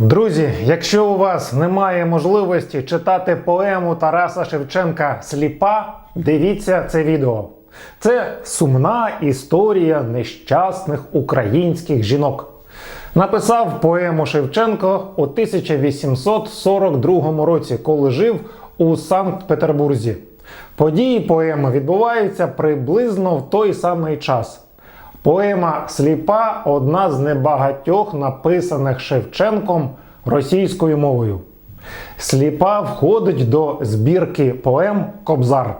Друзі, якщо у вас немає можливості читати поему Тараса Шевченка Сліпа, дивіться це відео. Це сумна історія нещасних українських жінок. Написав поему Шевченко у 1842 році, коли жив у Санкт-Петербурзі. Події поеми відбуваються приблизно в той самий час. Поема Сліпа одна з небагатьох написаних Шевченком російською мовою. Сліпа входить до збірки поем Кобзар.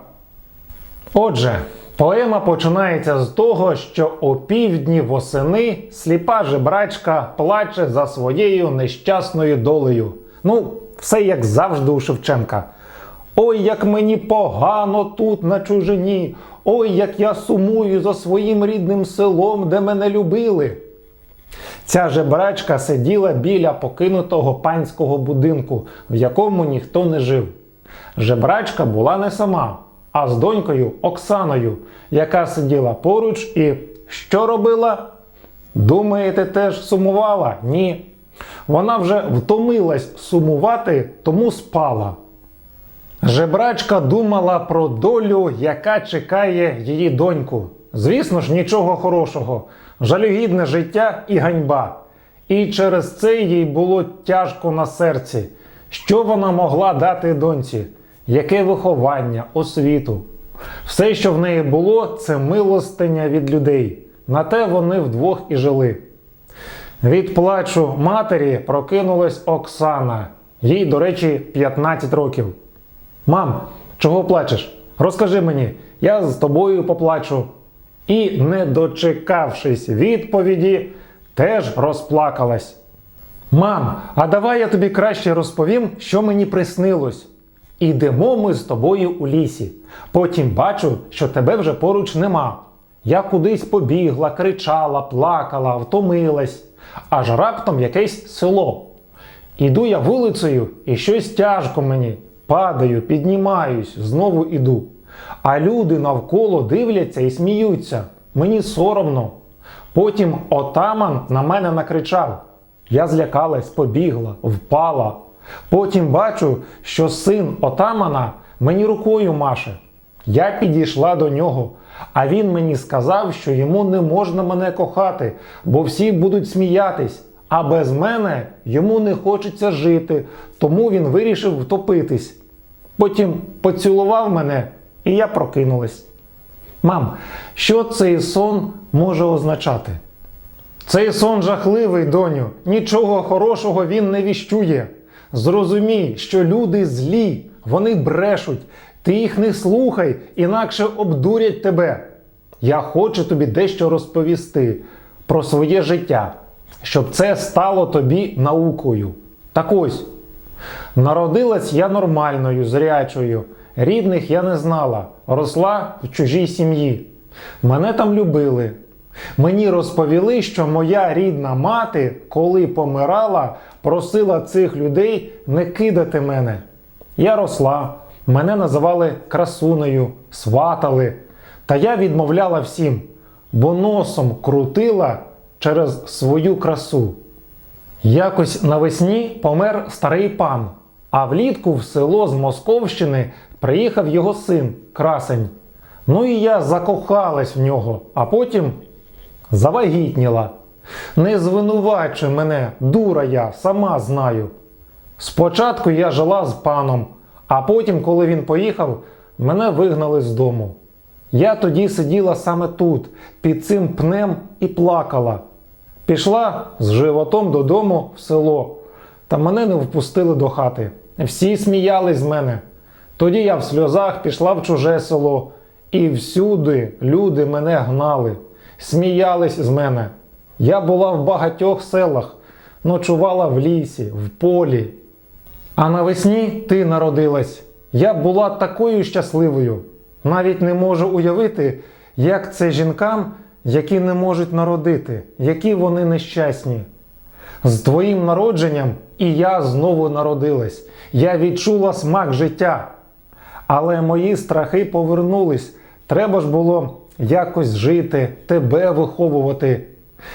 Отже, поема починається з того, що о півдні восени сліпа жебрачка плаче за своєю нещасною долею. Ну, все як завжди у Шевченка. Ой, як мені погано тут на чужині. Ой, як я сумую за своїм рідним селом, де мене любили. Ця жебрачка сиділа біля покинутого панського будинку, в якому ніхто не жив. Жебрачка була не сама, а з донькою Оксаною, яка сиділа поруч і що робила? Думаєте, теж сумувала? Ні. Вона вже втомилась сумувати, тому спала. Жебрачка думала про долю, яка чекає її доньку. Звісно ж, нічого хорошого, жалюгідне життя і ганьба. І через це їй було тяжко на серці. Що вона могла дати доньці? Яке виховання, освіту? Все, що в неї було, це милостиня від людей. На те вони вдвох і жили. Від плачу матері прокинулась Оксана. Їй, до речі, 15 років. Мам, чого плачеш? Розкажи мені, я з тобою поплачу. І, не дочекавшись відповіді, теж розплакалась. Мам, а давай я тобі краще розповім, що мені приснилось. Ідемо ми з тобою у лісі. Потім бачу, що тебе вже поруч нема. Я кудись побігла, кричала, плакала, втомилась, аж раптом якесь село. Іду я вулицею, і щось тяжко мені. Падаю, піднімаюсь, знову іду. А люди навколо дивляться і сміються. Мені соромно. Потім отаман на мене накричав. Я злякалась, побігла, впала. Потім бачу, що син отамана мені рукою маше. Я підійшла до нього, а він мені сказав, що йому не можна мене кохати, бо всі будуть сміятись. А без мене йому не хочеться жити, тому він вирішив втопитись. Потім поцілував мене, і я прокинулась. Мам, що цей сон може означати? Цей сон жахливий, доню. Нічого хорошого він не віщує. Зрозумій, що люди злі, вони брешуть. Ти їх не слухай, інакше обдурять тебе. Я хочу тобі дещо розповісти про своє життя, щоб це стало тобі наукою. Так ось, народилась я нормальною, зрячою. Рідних я не знала, росла в чужій сім'ї. Мене там любили. Мені розповіли, що моя рідна мати, коли помирала, просила цих людей не кидати мене. Я росла, мене називали красунею, сватали. Та я відмовляла всім, бо носом крутила через свою красу. Якось навесні помер старий пан, а влітку в село з Московщини приїхав його син, красень. Ну і я закохалась в нього, а потім завагітніла. Не звинувачуй мене, дура я, сама знаю. Спочатку я жила з паном, а потім, коли він поїхав, мене вигнали з дому. Я тоді сиділа саме тут, під цим пнем і плакала. Пішла з животом додому в село, та мене не впустили до хати. Всі сміялись з мене. Тоді я в сльозах пішла в чуже село, і всюди люди мене гнали, сміялись з мене. Я була в багатьох селах, ночувала в лісі, в полі. А навесні ти народилась. Я була такою щасливою. Навіть не можу уявити, як це жінкам, які не можуть народити, які вони нещасні. З твоїм народженням і я знову народилась. Я відчула смак життя. Але мої страхи повернулись. Треба ж було якось жити, тебе виховувати.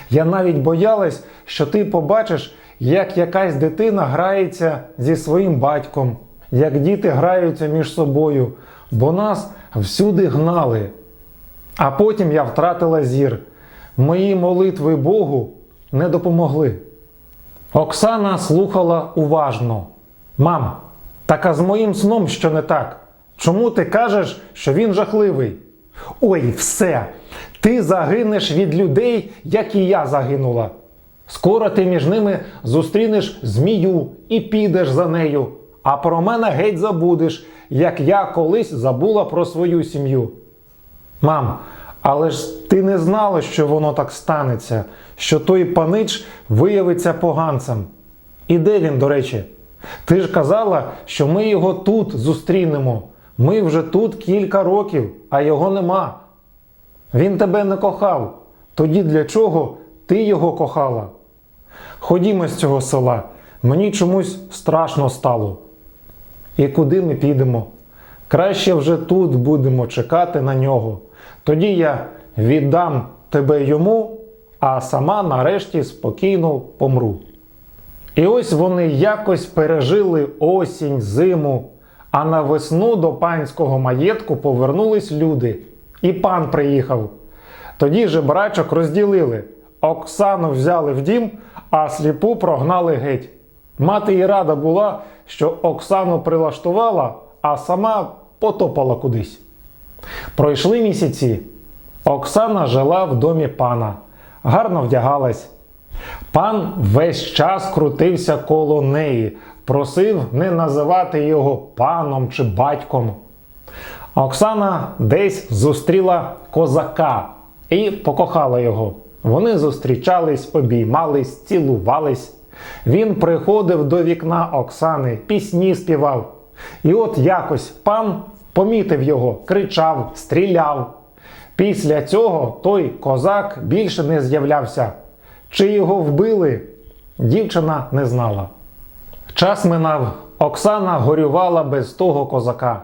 Я навіть боялась, що ти побачиш, як якась дитина грається зі своїм батьком, як діти граються між собою, бо нас всюди гнали. А потім я втратила зір. Мої молитви Богу не допомогли. Оксана слухала уважно. Мам, так а з моїм сном що не так? Чому ти кажеш, що він жахливий? Ой, все. Ти загинеш від людей, як і я загинула. Скоро ти між ними зустрінеш змію і підеш за нею. А про мене геть забудеш, як я колись забула про свою сім'ю. Мам, але ж ти не знала, що воно так станеться, що той панич виявиться поганцем. І де він, до речі? Ти ж казала, що ми його тут зустрінемо. Ми вже тут кілька років, а його нема. Він тебе не кохав. Тоді для чого ти його кохала? Ходімо з цього села. Мені чомусь страшно стало. І куди ми підемо? Краще вже тут будемо чекати на нього. Тоді я віддам тебе йому, а сама нарешті спокійно помру. І ось вони якось пережили осінь, зиму, а на весну до панського маєтку повернулись люди, і пан приїхав. Тоді же брачок розділили. Оксану взяли в дім, а сліпу прогнали геть. Мати і рада була, що Оксану прилаштувала, а сама потопала кудись. Пройшли місяці. Оксана жила в домі пана, гарно вдягалась. Пан весь час крутився коло неї, просив не називати його паном чи батьком. Оксана десь зустріла козака і покохала його. Вони зустрічались, обіймались, цілувались. Він приходив до вікна Оксани, пісні співав. І от якось пан помітив його, кричав, стріляв. Після цього той козак більше не з'являвся. Чи його вбили, дівчина не знала. Час минав, Оксана горювала без того козака.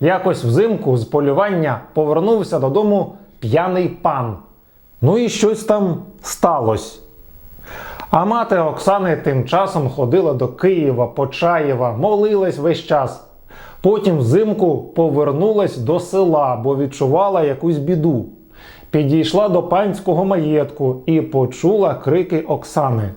Якось взимку з полювання повернувся додому п'яний пан. Ну і щось там сталося. А мати Оксани тим часом ходила до Києва, Почаєва, молилась весь час. Потім взимку повернулась до села, бо відчувала якусь біду. Підійшла до панського маєтку і почула крики Оксани.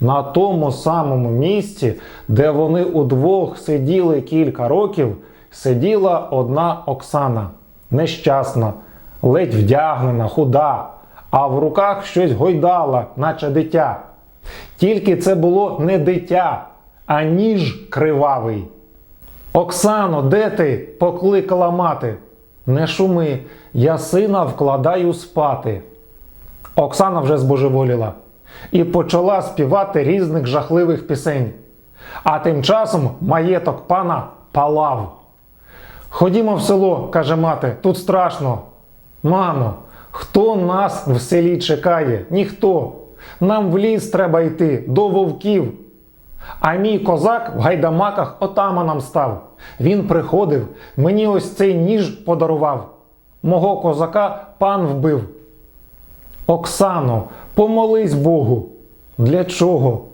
На тому самому місці, де вони удвох сиділи кілька років, сиділа одна Оксана, нещасна, ледь вдягнена, худа, а в руках щось гойдала, наче дитя. Тільки це було не дитя, а ніж кривавий. Оксано, де ти? покликала мати. Не шуми, я сина вкладаю спати. Оксана вже збожеволіла і почала співати різних жахливих пісень. А тим часом маєток пана палав. Ходімо в село, каже мати, тут страшно. Мамо, хто нас в селі чекає? Ніхто. Нам в ліс треба йти до вовків. А мій козак в гайдамаках отаманом став. Він приходив, мені ось цей ніж подарував. Мого козака пан вбив. Оксано, помолись Богу. Для чого?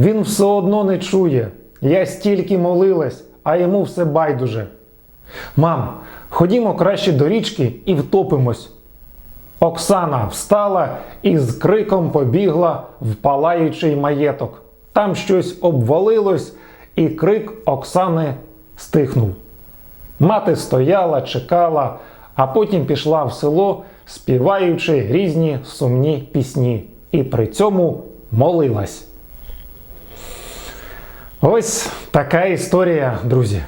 Він все одно не чує. Я стільки молилась, а йому все байдуже. Мам, ходімо краще до річки і втопимось. Оксана встала і з криком побігла в палаючий маєток. Там щось обвалилось, і крик Оксани стихнув. Мати стояла, чекала, а потім пішла в село, співаючи різні сумні пісні, і при цьому молилась. Ось така історія, друзі.